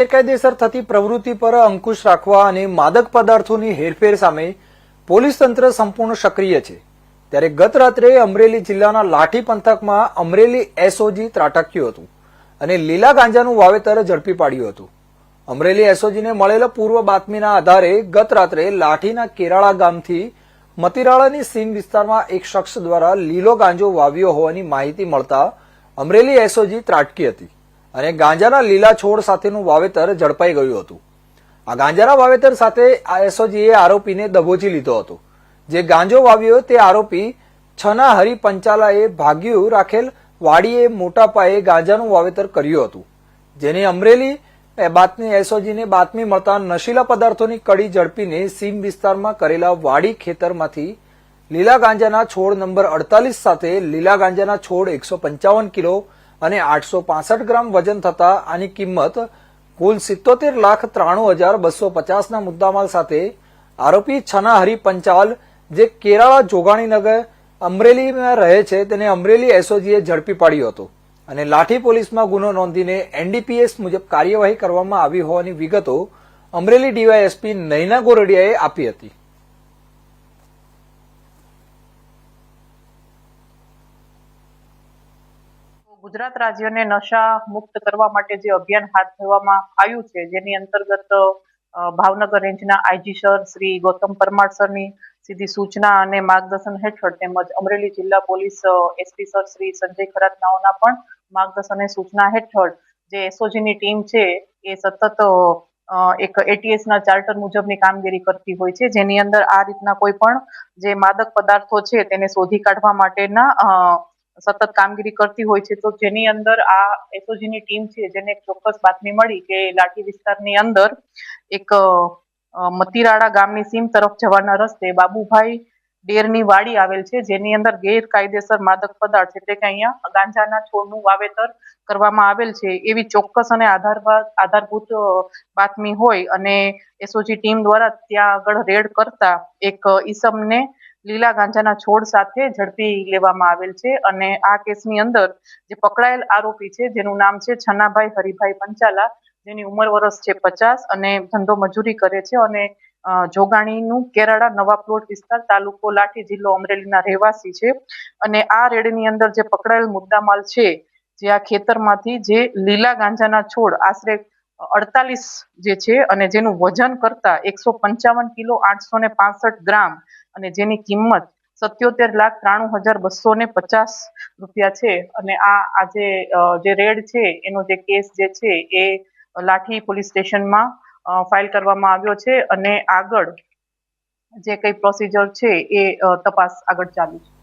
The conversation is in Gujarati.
ગેરકાયદેસર થતી પ્રવૃત્તિ પર અંકુશ રાખવા અને માદક પદાર્થોની હેરફેર સામે પોલીસ તંત્ર સંપૂર્ણ સક્રિય છે. ત્યારે ગત રાત્રે અમરેલી જિલ્લાના લાઠી પંથકમાં અમરેલી એસઓજી ત્રાટક્યું હતું અને લીલા ગાંજાનું વાવેતર ઝડપી પાડ્યું હતું. અમરેલી એસઓજીને મળેલા પૂર્વ બાતમીના આધારે ગત રાત્રે લાઠીના કેરાળા ગામથી મતિરાળાની સીમ વિસ્તારમાં એક શખ્સ દ્વારા લીલો ગાંજો વાવ્યો હોવાની માહિતી મળતા અમરેલી એસઓજી ત્રાટકી હતી. અને ગાંજાના લીલા છોડ સાથેનું વાવેતર ઝડપાઈ ગયું હતું. આ ગાંજાના વાવેતર સાથે એસઓજીએ આરોપીને દબોચી લીધો હતો. જે ગાંજો વાવ્યો તે આરોપી છના હરિ પંચાલાએ ભાગ્યું રાખેલ વાડીએ મોટા પાયે ગાંજાનું વાવેતર કર્યું હતું. જેની અમરેલી બાતમી એસઓજીને બાતમી મળતા નશીલા પદાર્થોની કડી ઝડપીને સીમ વિસ્તારમાં કરેલા વાડી ખેતરમાંથી લીલા ગાંજાના છોડ નંબર અડતાલીસ સાથે લીલા ગાંજાના છોડ એકસો પંચાવન કિલો અને આઠસો પાસઠ ગ્રામ વજન થતા આની કિંમત કુલ સિત્તોતેર લાખ ત્રાણું હજાર બસો પચાસના મુદ્દામાલ સાથે આરોપી છના હરિ પંચાલ, જે કેરાળા જોગાણીનગર અમરેલીમાં રહે છે, તેને અમરેલી એસઓજીએ ઝડપી પાડ્યો હતો. અને લાઠી પોલીસમાં ગુનો નોંધીને એનડીપીએસ મુજબ કાર્યવાહી કરવામાં આવી હોવાની વિગતો અમરેલી ડીવાયએસપી નૈના ગોરડિયાએ આપી હતી. ગુજરાત રાજ્યને નશા મુક્ત કરવા માટે જે અભિયાન હાથ ધરવામાં આવ્યું છે, જેની અંતર્ગત ભાવનગર રેન્જના આઈજી સર શ્રી ગૌતમ પરમાર સરની સીધી સૂચના અને માર્ગદર્શન હેઠળ તેમજ અમરેલી જિલ્લા police SP sir Shri Sanjay ખરાતનાઓના પણ માર્ગદર્શન અને સૂચના હેઠળ જે એસઓજીની ટીમ છે, એ સતત એક એટીએસ ના ચાર્ટર મુજબની કામગીરી કરતી હોય છે, જેની અંદર આ રીતના કોઈ પણ જે માદક પદાર્થો છે, તેને શોધી કાઢવા માટેના સતત કામગીરી કરતી હોય છે, તો જેની અંદર આ એસઓજીની ટીમ છે, જેને એક ચોક્કસ બાતમી મળી કે લાઠી વિસ્તારની અંદર એક મતીરાળા ગામની સીમ તરફ જવાના રસ્તે બાબુભાઈ ડેરની વાડી આવેલ છે, જેની અંદર ગેરકાયદેસર માદક પદાર્થ એટલે કે અહીંયા ગાંજાના છોડનું વાવેતર કરવામાં આવેલ છે, એવી ચોક્કસ અને આધારભા- આધારભૂત બાતમી હોય અને એસઓજી ટીમ દ્વારા ત્યાં આગળ રેડ કરતા એક ઈસમને લીલા ગાંજાના છોડ સાથે ઝડપી લેવામાં આવેલ છે અને આ કેસની અંદર જે પકડાયેલ આરોપી છે, જેનું નામ છે છનાભાઈ હરિભાઈ પંચાલા, જેની ઉંમર વર્ષ છે પચાસ અને ધંધો મજૂરી કરે છે અને જોગાણીનું કેરાળા નવા પ્લોટ વિસ્તાર તાલુકો લાઠી જિલ્લો અમરેલીના રહેવાસી છે અને આ રેડની અંદર જે પકડાયેલ મુદ્દામાલ છે, જે આ ખેતરમાંથી જે લીલા ગાંજાના છોડ આશરે અડતાલીસ જે છે અને જેનું વજન કરતા એકસો પંચાવન કિલો આઠસો ને ગ્રામ અને જેની કિંમત સત્યોતેર લાખ ત્રાણું હજાર બસો ને પચાસ રૂપિયા છે. અને આ આજે જે રેડ છે, એનો જે કેસ જે છે, એ લાઠી પોલીસ સ્ટેશનમાં ફાઇલ કરવામાં આવ્યો છે. અને આગળ જે કઈ પ્રોસિજર છે, એ તપાસ આગળ ચાલુ છે.